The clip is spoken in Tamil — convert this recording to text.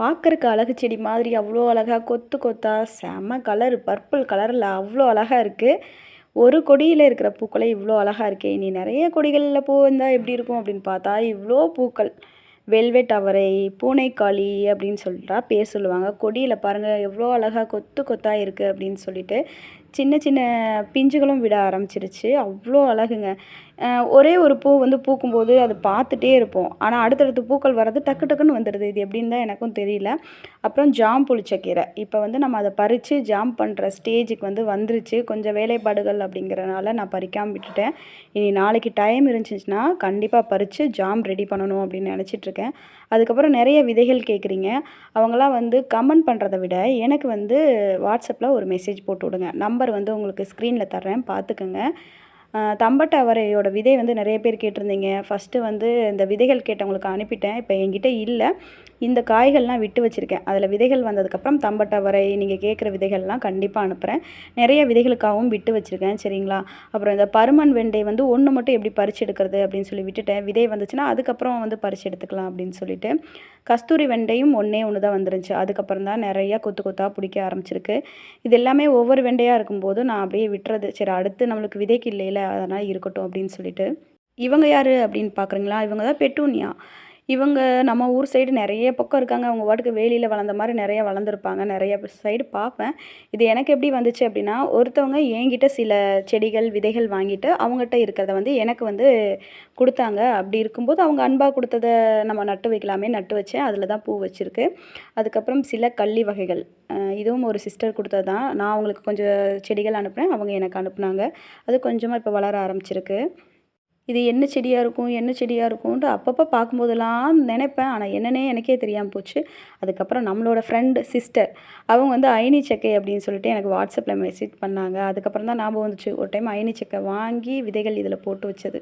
பார்க்குறக்கு அழகு செடி மாதிரி அவ்வளோ அழகாக கொத்து கொத்தா செம கலர் பர்பிள் கலரில் அவ்வளோ அழகாக இருக்குது ஒரு கொடியில் இருக்கிற பூக்களே இவ்வளோ அழகாக இருக்கே இனி நிறைய கொடிகளில் பூ வந்தால் எப்படி இருக்கும் அப்படின்னு பார்த்தா இவ்வளோ பூக்கள். வெல்வெட் அவரை பூனைக்காளி அப்படின்னு சொல்லிட்டா பேர் சொல்லுவாங்க. கொடியில் பாருங்கள் எவ்வளோ அழகாக கொத்து கொத்தாக இருக்குது அப்படின்னு சொல்லிட்டு சின்ன சின்ன பிஞ்சுகளும் விட ஆரம்பிச்சிருச்சு. அவ்வளோ அழகுங்க. ஒரே ஒரு பூ வந்து பூக்கும்போது அது பார்த்துட்டே இருப்போம். ஆனால் அடுத்தடுத்து பூக்கள் வர்றது டக்கு டக்குன்னு வந்துடுது இது எப்படின்னு தான் எனக்கும் தெரியல. அப்புறம் ஜாம் புளிச்சக்கீரை. இப்போ வந்து நம்ம அதை பறித்து ஜாம் பண்ணுற ஸ்டேஜுக்கு வந்து வந்துருச்சு. கொஞ்சம் வேலைப்பாடுகள் அப்படிங்கிறனால நான் பறிக்காமல் விட்டுட்டேன். இனி நாளைக்கு டைம் இருந்துச்சுன்னா கண்டிப்பாக பறித்து ஜாம் ரெடி பண்ணணும் அப்படின்னு நினச்சிட்ருக்கேன். அதுக்கப்புறம் நிறைய விதைகள் கேட்குறீங்க. அவங்களாம் வந்து கமெண்ட் பண்ணுறத விட எனக்கு வந்து வாட்ஸ்அப்பில் ஒரு மெசேஜ் போட்டு விடுங்க. நம்பர் வந்து உங்களுக்கு ஸ்க்ரீனில் தர்றேன். பார்த்துக்கோங்க. தம்பட்டவரையோட அவரையோட விதை வந்து நிறைய பேர் கேட்டிருந்தீங்க. ஃபஸ்ட்டு வந்து இந்த விதைகள் கேட்டவங்களுக்கு அனுப்பிட்டேன். இப்போ என்கிட்ட இல்லை. இந்த காய்கள்லாம் விட்டு வச்சுருக்கேன். அதில் விதைகள் வந்ததுக்கப்புறம் தம்பட்டை நீங்கள் கேட்குற விதைகள்லாம் கண்டிப்பாக அனுப்புகிறேன் நிறைய விதைகளுக்காகவும் விட்டு வச்சுருக்கேன். சரிங்களா? அப்புறம் இந்த பருமன் வெண்டை வந்து ஒன்று மட்டும் எப்படி பறிச்சு எடுக்கிறது அப்படின்னு சொல்லி விட்டுட்டேன். விதை வந்துச்சுன்னா அதுக்கப்புறம் வந்து பறிச்சு எடுத்துக்கலாம் அப்படின்னு சொல்லிட்டு. கஸ்தூரி வெண்டையும் ஒன்றே ஒன்று தான் வந்துருந்துச்சு. அதுக்கப்புறம் தான் நிறையா கொத்து கொத்தாக பிடிக்க ஆரம்பிச்சிருக்கு. இது எல்லாமே ஒவ்வொரு வெண்டையாக இருக்கும்போது நான் அப்படியே விட்டுறது. சரி அடுத்து நம்மளுக்கு விதைக்கு இல்லை அதனால் இருக்கட்டும் அப்படின்னு சொல்லிட்டு. இவங்க யார் அப்படின்னு பார்க்குறீங்களா? இவங்க தான் பெட்டூனியா. இவங்க நம்ம ஊர் சைடு நிறைய பக்கம் இருக்காங்க. அவங்க பாட்டுக்கு வேலியில் வளர்ந்த மாதிரி நிறைய வளர்ந்துருப்பாங்க. நிறைய சைடு பார்ப்பேன். இது எனக்கு எப்படி வந்துச்சு அப்படின்னா ஒருத்தவங்க என்கிட்ட சில செடிகள் விதைகள் வாங்கிட்டு அவங்ககிட்ட இருக்கிறத வந்து எனக்கு வந்து கொடுத்தாங்க. அப்படி இருக்கும்போது அவங்க அன்பாக கொடுத்ததை நம்ம நட்டு வைக்கலாமே நட்டு வச்சேன். அதில் தான் பூ வச்சுருக்கு. அதுக்கப்புறம் சில கள்ளி வகைகள். இதுவும் ஒரு சிஸ்டர் கொடுத்தது தான். நான் அவங்களுக்கு கொஞ்சம் செடிகள் அனுப்புனேன் அவங்க எனக்கு அனுப்புனாங்க. அது கொஞ்சமாக இப்போ வளர ஆரம்பிச்சிருக்கு. இது என்ன செடியாக இருக்கும் என்ன செடியாக இருக்கும்ன்ட்டு அப்பப்போ பார்க்கும்போதெல்லாம் நினைப்பேன். ஆனால் என்னன்னே எனக்கே தெரியாமல் போச்சு. அதுக்கப்புறம் நம்மளோட ஃப்ரெண்டு சிஸ்டர் அவங்க வந்து ஐனி செக்கை அப்படின்னு சொல்லிட்டு எனக்கு வாட்ஸ்அப்பில் மெசேஜ் பண்ணாங்க. அதுக்கப்புறம் தான் ஞாபகம் வந்துச்சு. ஒரு டைம் ஐனி சக்கை வாங்கி விதைகள் இதில் போட்டு வச்சது.